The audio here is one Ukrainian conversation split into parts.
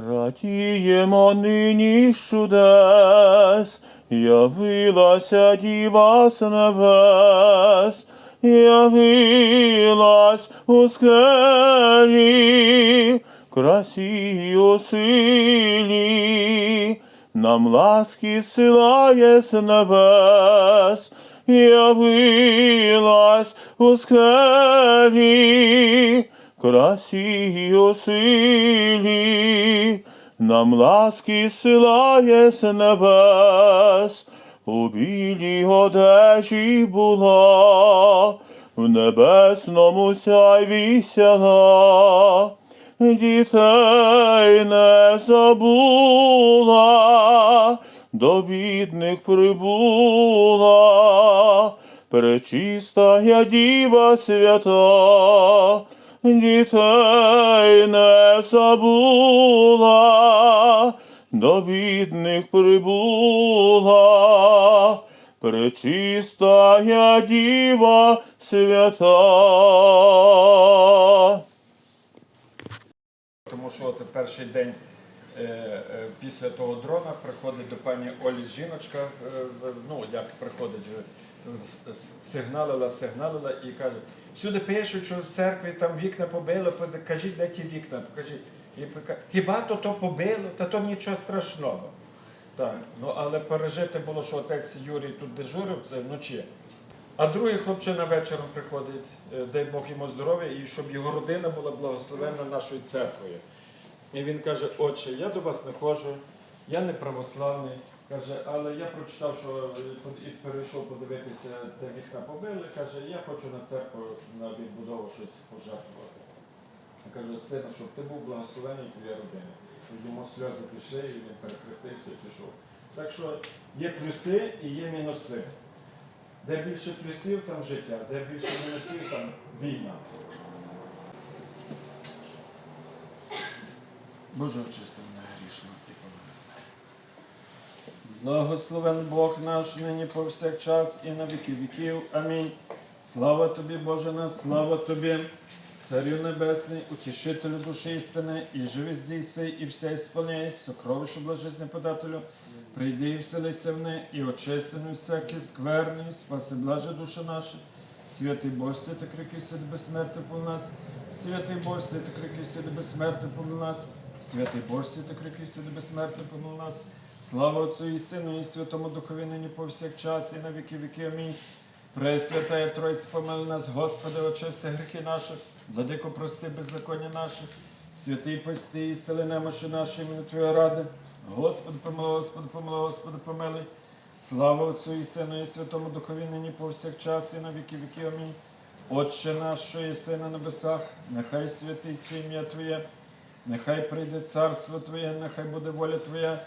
Радіємо нині чудес, явилася діва з небес, явилась у скелі, красі у силі, нам ласки силає з небес, явилась у скелі, красі у силі, нам ласки силає з небес, у білій одежі була, в небесному сяйві сяла, дітей не забула, до бідних прибула, пречистая діва свята, дітей не забула, до бідних прибула, пречистая діва свята. Тому що от перший день е, е, після того дрона приходить до пані Олі жіночка, е, ну як приходить, сигналила, сигналила і каже, всюди пишуть, що в церкві там вікна побило, кажіть, де ті вікна, покажіть. І Хіба то то побило, та то нічого страшного. Так, ну але пережити було, що отець Юрій тут дежурив це вночі. А другий хлопчина вечором приходить, е, дай Бог йому здоров'я, і щоб його родина була благословена нашою церквою. І він каже: Отче, я до вас не ходжу, я не православний. Каже, але я прочитав, що е, і перейшов подивитися, де вікна побили. Каже, я хочу на церкву на відбудову щось пожертвувати. Я кажу, сина, щоб ти був благословений твоя родина. Йому сльози пішли, і він перехрестився і пішов. Так що є плюси і є мінуси. Де більше плюсів, там життя, де більше мінусів, там війна. Боже очисти мене грішно. Благословен Бог наш нині повсякчас і на віки віків. Амінь. Слава тобі, Боже наш, слава тобі, Царю Небесний, утішителю душі істини, і живи здійси, і все ісполняй, сокровишу блажесне подателю, прийди і вселися в неї, і очистину всякі скверні, спаси блаже душа наша. Святий Боже, святий крики, святий безсмерти по нас, святий Боже, святий крики, святий безсмерти по нас, святий Боже, святий крики, святий безсмерти по нас. Слава Отцю і Сину, і Святому Духові нині повсякчас, і на віки віки. Амінь. Пресвятая Тройця, помили нас, Господи, очисти гріхи наші, владико, прости беззаконня наші, святий пости і сили немощі наші, імені Твоєї ради. Господи, помилуй, Господи, помилуй, Господи, помилуй. Слава Отцю і Сину, і Святому Духові нині повсякчас, і на віки віки. Амінь. Отче наш, що єси на небесах, нехай святиться ім'я Твоє, нехай прийде царство Твоє, нехай буде воля Твоя,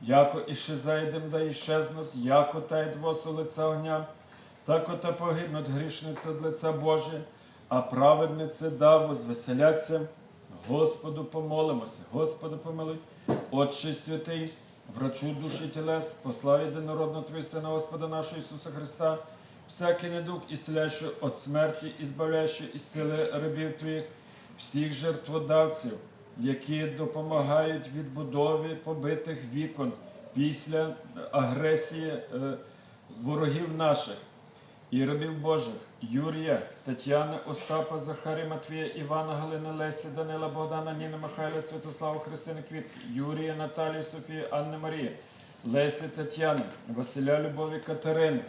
яко іще зайдем, да іщезнуть, яко воз у лица огня, так ота погибнуть грішниці від лиця Боже, а праведниці да возвеселяться. Господу помолимося, Господу помилуй, Отче святий, врачу душі тілес, послав єдинородного Твого Сина Господа нашого Ісуса Христа, всякий недуг ісцеляючи від смерті, і збавляючи із ціле рабів Твоїх, всіх жертводавців, які допомагають відбудові побитих вікон після агресії е, ворогів наших і рабів Божих. Юрія, Тетяни, Остапа, Захарі, Матвія, Івана, Галини, Лесі, Данила, Богдана, Ніни, Михайла, Святослава, Христини, Квітки, Юрія, Наталії, Софії, Анни Марії, Лесі, Тетяни, Василя, Любові, Катерини,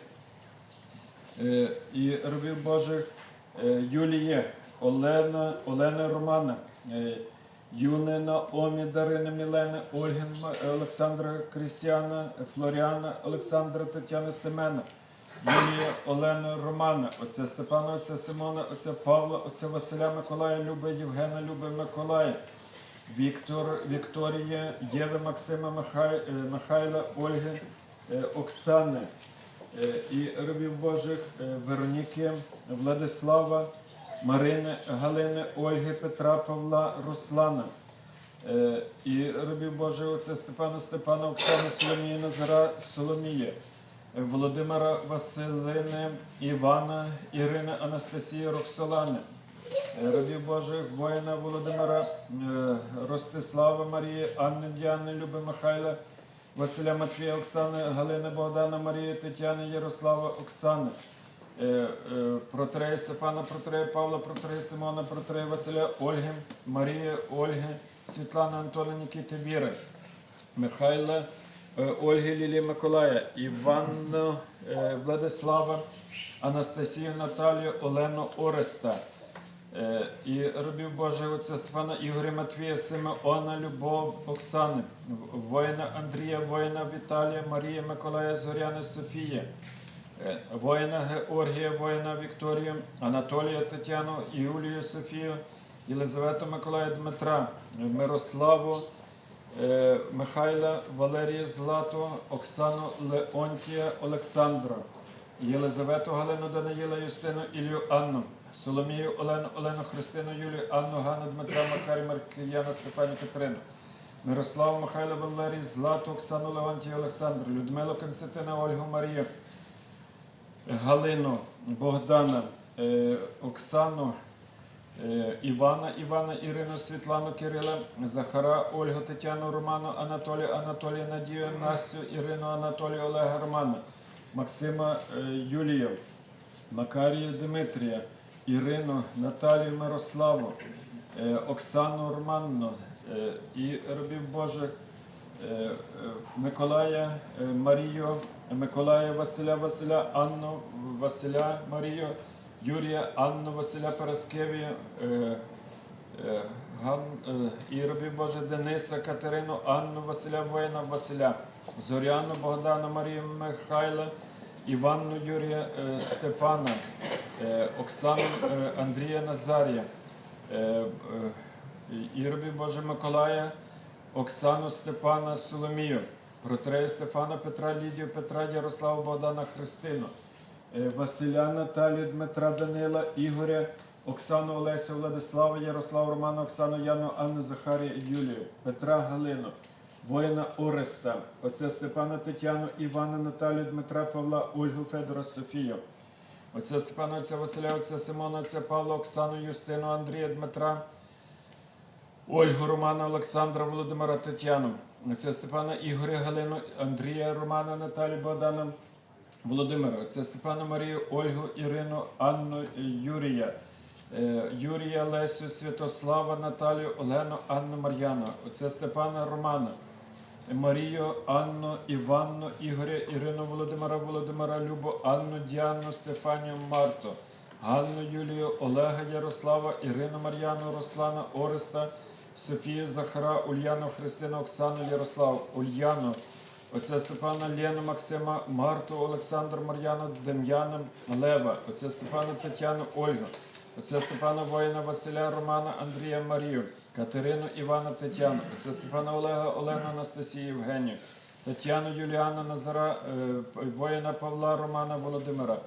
е, і рабів Божих е, Юліє, Олена, Олена Романа, е, Юни Наомі, Дарини Мілени, Ольгин Олександра Крістіана, Флоріана, Олександра Тетяна Семена, Юлія Олена Романа, отця Степана, отця Симона, отця Павла, отця Василя Миколая, Люба Євгена, Люба Миколая, Віктор, Вікторія, Єви Максима Михай, е, Михайла, Ольги, е, Оксани е, і рабів Божих Вероніки, Владислава, Марини, Галини, Ольги, Петра, Павла, Руслана. Е, І рабів Божих отця Степана, Степана, Оксани, Соломії, Назара, Соломії, е, Володимира, Василини, Івана, Ірини, Анастасії, Роксолани. Е, Рабів Божих, воїна Володимира, е, Ростислава Марії, Анни Діани, Люби Михайла, Василя Матвія, Оксани, Галини Богдана, Марії, Тетяни, Ярослава, Оксани. Е, е, Протрея Степана, Протрея Павла, Протрея Симона, Протрея Василя, Ольги, Марії, Ольги, Світлани, Антона, Нікіти, Віри. Михайла, е, Ольги Лілі Миколая, Іванну Владислава, Анастасію Наталію, Олену Ореста. І робів Боже отця Степана Ігоря Матвія, Симеона, Любов, Оксани, воїна Андрія, воїна Віталія, Марія, Миколая, Зоряни, Софія, воїна Георгія, воїна Вікторію, Анатолія, Тетяну, Юлію, Софію, Єлизавету, Миколая, Дмитра, Мирославу, Е, Михайла, Валерія Злату, Оксану Леонтія, Олександра, Єлизавету Галину Даниїла, Юстину Ілью Анну, Соломію Олену, Олену Христину, Юлію, Анну, Ганну, Дмитра, Макарі, Маркіяна, Стефані, Катерину, Мирославу, Михайла, Валерій, Злату, Оксану Леонтію, Олександру, Людмилу Константина, Ольгу Марію, Галину, Богдана, е, Оксану, Е, Івана, Івана, Ірину, Світлану, Кирила, Захара, Ольгу, Тетяну, Роману, Анатолія, Анатолія, Надію, Настю, Ірину, Анатолія, Олега, Романа, Максима, е, Юлію, Макарію, Дмитрія, Ірину, Наталію, Мирославу, Оксану, Романну і робів Божих. Е, е, Миколая, е, Марію, Миколая, Василя, Василя, Анну, Василя, Марію, Юрія, Анну, Василя Параскевія, е, е, Ган, е, і робів Боже Дениса, Катерину, Анну, Василя, воїна, Василя, Зоряну, Богдана, Марію, Михайла, Іванну, Юрія, Степана, Оксану, Андрія Назарія, і робів Боже Миколая, Оксану Степана Соломію, Протрея Стефана Петра Лідію, Петра Ярослава Богдана Христину, е, Василя Наталію, Дмитра Данила, Ігоря, Оксану Олесю, Владислава, Ярослава Романа, Оксану Яну, Анну Захарія, Юлію, Петра Галину, воїна Ореста, отця Степана Тетяну, Івана Наталію, Дмитра Павла, Ольгу Федора Софію. Отця Степана, отця Василя, отця Симона, отця Павла, Оксану, Юстину, Андрія, Дмитра, Ольгу, Романа, Олександра, Володимира, Тетяну, отця Степана, Ігоря, Галину, Андрія, Романа, Наталію, Богдана, Володимира, отця Степана, Марію, Ольгу, Ірину, Анну, Юрія, е, Юрія, Лесю, Святослава, Наталію, Олену, Анну, Мар'яну, отця Степана, Романа, Марію, Анну, Іванну, Ігоря, Ірину, Володимира, Володимира, Любу, Анну, Діану, Стефанію, Марту, Ганну, Юлію, Олега, Ярослава, Ірину, Мар'яну, Руслана, Ореста, Софію, Захара, Ульяну, Христину, Оксану, Ярославу, Ульяну, отця Степана, Лену, Максима, Марту, Олександр, Мар'яну, Дем'яна, Лева, отця Степана, Тетяну, Ольгу, отця Степана, воїна, Василя, Романа, Андрія, Марію, Катерину, Івана, Тетяну, отця Степана, Олега, Олену, Анастасію, Євгенію, Тетяну, Юліана, Назара, е, воїна Павла, Романа, Володимира,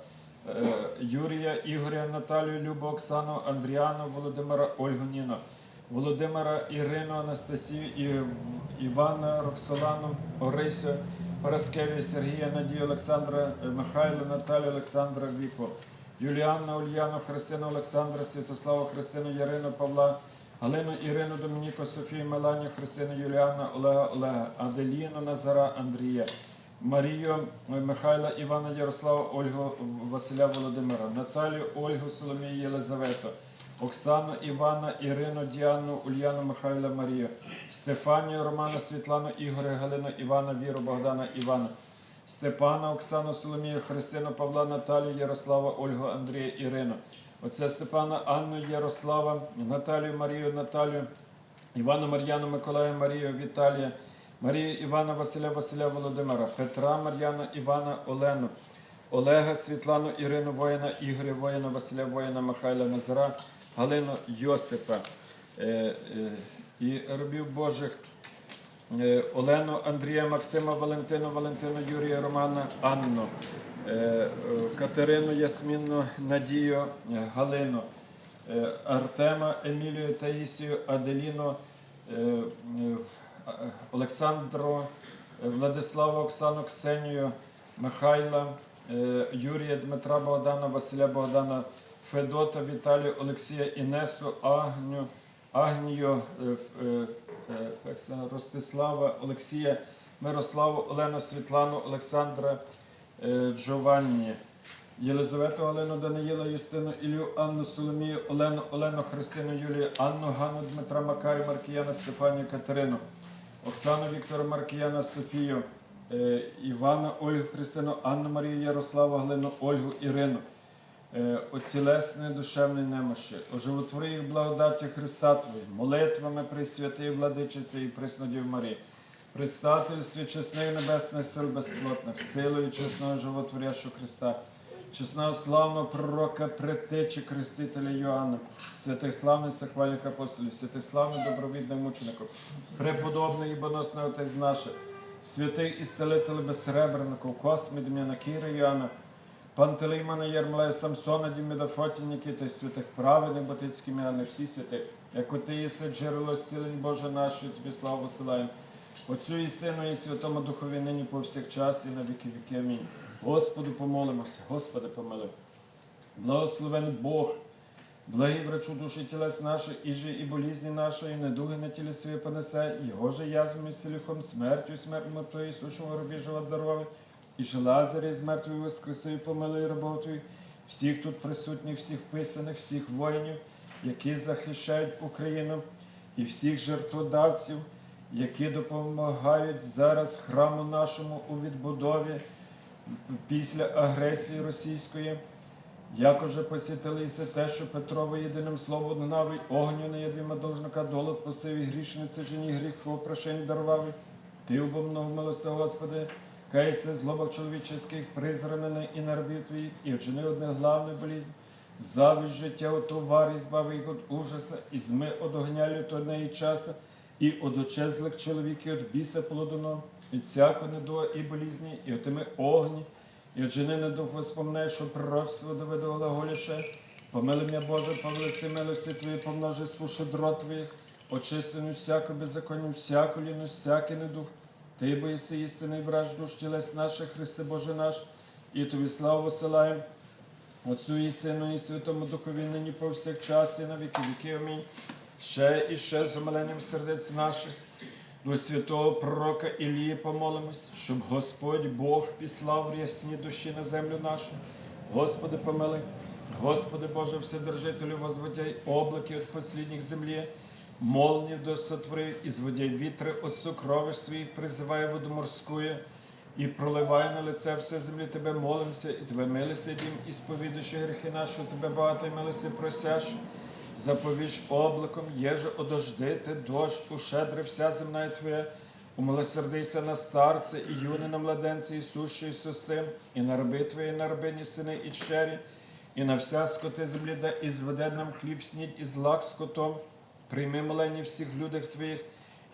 е, Юрія, Ігоря, Наталію, Любу, Оксану, Андріану, Володимира, Ольгу, Ніну, Володимира, Ірину, Анастасію, Івана, Роксолану, Орисю, Параскевію, Сергія, Надію, Олександра, е, Михайла, Наталію, Олександра, Віку, Юліанна, Ульяну, Христину, Олександра, Святославу, Христину, Ярину, Павла, Галину, Ірину, Домініку, Софію, Меланію, Христину, Юліана, Олега, Олега, Аделіну, Назара, Андрія, Марію, е, Михайла, Івана, Ярослава, Ольгу, Василя Володимира, Наталію, Ольгу, Соломію, Єлизавету, Оксану, Івана, Ірину, Діану, Ульяну, Михайла, Марію, Стефанію, Романа, Світлану, Ігоря, Галину, Івана, Віру, Богдана, Івана, Степана, Оксану, Соломію, Христину, Павла, Наталію, Ярослава, Ольгу, Андрія, Ірину. Отця Степана, Анну, Ярослава, Наталію, Марію, Наталію, Івана, Мар'яну, Миколая, Марію, Віталія, Марію, Івана, Василя, Василя, Володимира, Петра, Мар'яна, Івана, Олену, Олега, Світлану, Ірину, воїна, Ігоря, воїна, Василя, воїна, Михайла, Назара, Галину, Йосипа. Е, е, і рабів Божих е, Олену, Андрія, Максима, Валентину, Валентину, Юрія, Романа, Анну, Катерину, Ясмінну, Надію, Галину, Артема, Емілію, Таїсію, Аделіну, Олександру, Владиславу, Оксану, Ксенію, Михайла, Юрія, Дмитра Богдана, Василя Богдана, Федота, Віталію, Олексія, Інесу, Агню, Агнію, е, е, е, Ростислава, Олексія, Мирославу, Олену, Світлану, Олександра, Джованні, Єлизавету, Олену, Даниїла, Юстину, Ілю, Анну, Соломію, Олену, Олену, Христину, Юлію, Анну, Ганну, Дмитра, Макарі, Маркіяна, Стефанію, Катерину, Оксану, Віктора, Маркіяна, Софію, Івана, Ольгу, Христину, Анну, Марію, Ярославу, Глину, Ольгу, Ірину. Е, от тілесної душевної немощі, оживотвори їх благодаті Христа Твої, молитвами Пресвятої Владичиці і Преснодів Марії, предстательстві чесних небесних сил безплотних, силою чесного животворящого Христа, чесного славного пророка, предтечі Крестителя Йоанна, святих славних сахвальних апостолів, святих славних добровідних мучеників, преподобний і боносний Отець наш, святих ісцелителів безсребреників, Космі, Дем'яна Кіра Йоанна, Пантелеймона, Єрмолея, Самсона, Діміда, Фоті, Нікіти, святих праведних, Батицьких Міани, всі святи, як ти єси джерело зцілень Боже наш, і тобі славу посилаємо. Отцю і Сину, і Святому Духові, нині повсякчас, і на віки віки. Амінь. Господу помолимося, Господи помилуй. Благословен Бог, благий врачу душі тілес наших, і же і болізні нашої, і недуги на тілі свої понесе, Його же язом і селіхом, смертю, смертю мертвої, сушого робі живот даровий, і же Лазаря з мертвої воскреси, і помилуй роботою, всіх тут присутніх, всіх писаних, всіх воїнів, які захищають Україну, і всіх жертводавців, які допомагають зараз храму нашому у відбудові після агресії російської. Як уже посітилися те, що Петрово єдиним словом гнав, огню не єдвіма должника, долот посив і грішниці жені гріх опрошень дарував. Ти обомнув милости, Господи, кайся злобах чоловічих, призранений і нарбів твоїх, і вчини одне главне болізнь, завість життя у товарі, збави їх від ужаса, і зми од огня лютого і часа, і од очезлих чоловіків, від біса плодоно, від всякого недуга і болізні, і отими огні, і от не дух воспомне, що пророчство доведе глаголіше, помили мене Боже, по велиці милості Твої, помножи сву дрот Твоїх, очистину всяку беззаконню, всяку ліну, всякий недух. Ти боїси істинний враж душ тілес наших, Христе Боже наш, і Тобі славу посилаємо. Отцю і Сину, і Святому Духові, нині повсякчас, і на віки віки. Амінь. Ще і ще з умиленням сердець наших. До святого пророка Ілії помолимось, щоб Господь Бог післав рясні душі на землю нашу. Господи, помили, Господи Боже, Вседержителю, возводяй облаки від послідніх землі, молнів до сотвори, і зводяй вітри от сокровищ своїх, призивай воду морською, і проливай на лице все землі, Тебе молимося, і Тебе милосердям, і сповідуючи гріхи наші, Тебе багато милості просяш. Заповіж облаком, єже одождити, дощ, ушедри вся земна Твоя, умилосердися на старце, і юни на младенці, і сущі, і сусим, і на раби Твої, і на рабині сини, і чері, і на вся скоти землі, да і зведе нам хліб снідь, і злак скотом, прийми молені всіх людях Твоїх,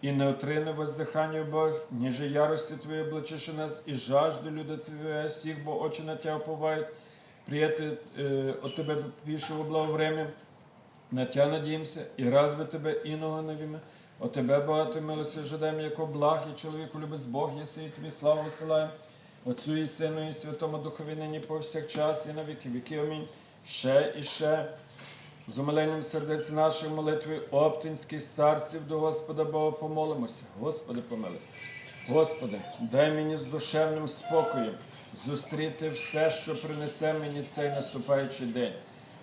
і не отрине воздихання Бог, ніже ярості Твої обличиш нас, і жажду люди Твоє всіх, бо очі на Тя оповають, прияти е, от Тебе пішого благовремя, на Тя надіємося, і разве Тебе іного навіме. О Тебе багато милості жадаємо, як благ, і чоловіку любить Бог, єси, і Тобі славу висилаємо. Отцю і Сину, і Святому Духові нині повсякчас, і на віки віки. Амінь. Ще і ще. З умиленням сердець наших молитви оптинських старців до Господа Бога помолимося. Господи, помили. Господи, дай мені з душевним спокоєм зустріти все, що принесе мені цей наступаючий день.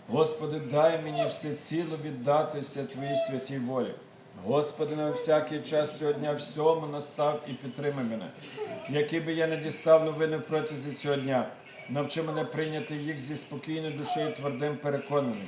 Господи, дай мені все ціло віддатися Твоїй святій волі. Господи, на всякий час цього дня всьому настав і підтримай мене. Який би я не дістав новини протязі цього дня, навчи мене прийняти їх зі спокійною душею твердим переконанням,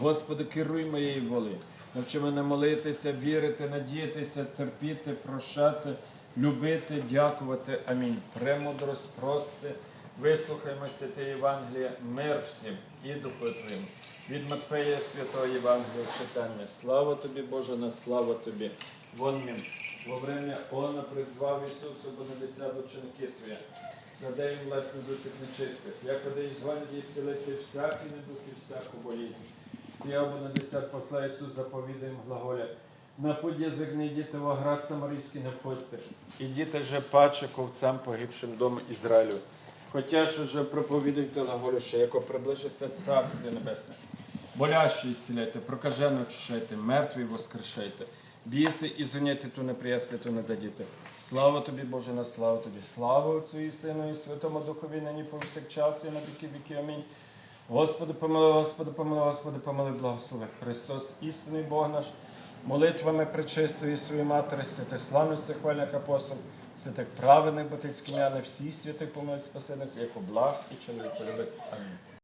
Господи, керуй моєю волею. Навчи мене молитися, вірити, надіятися, терпіти, прощати, любити, дякувати. Амінь. Премудрость, прости. Вислухаймо святе Євангеліє, мир всім і духу Твоєму. Від Матфея Святого Євангелія читання. Слава тобі, Боже, на слава тобі. Вон він. Во время Она призвав Ісусу бо небеся до чинки своє. Задай їм власне дусіх нечистих. Як один гвардії зцілити всякий недух і всяку болізнь. Сія бо небеся посла Ісус заповідає глаголя. На путь язик не йдіте в оград самарійський не входьте. Ідіте же паче ковцям погибшим дому Ізраїлю. Хоча ж уже проповідуйте глаголю, що яко приближиться Царствие Небесне. Болящі ісціляйте, прокажено очищайте, мертві воскрешайте. Біси і зуняйте, ту не приясти, ту не дадіте. Слава тобі, Боже, на славу тобі. Слава Отцю і Сину, і Святому Духові, нині повсякчас, і на віки віки. Амінь. Господи, помилуй, Господи, помилуй, Господи, помилуй, благослови. Христос, істинний Бог наш, молитвами причистої своєї матері, святих славних хвальних апостол, святих праведних батьківських всіх святих помилуй, спаси нас, як облаг і чоловік. Амінь.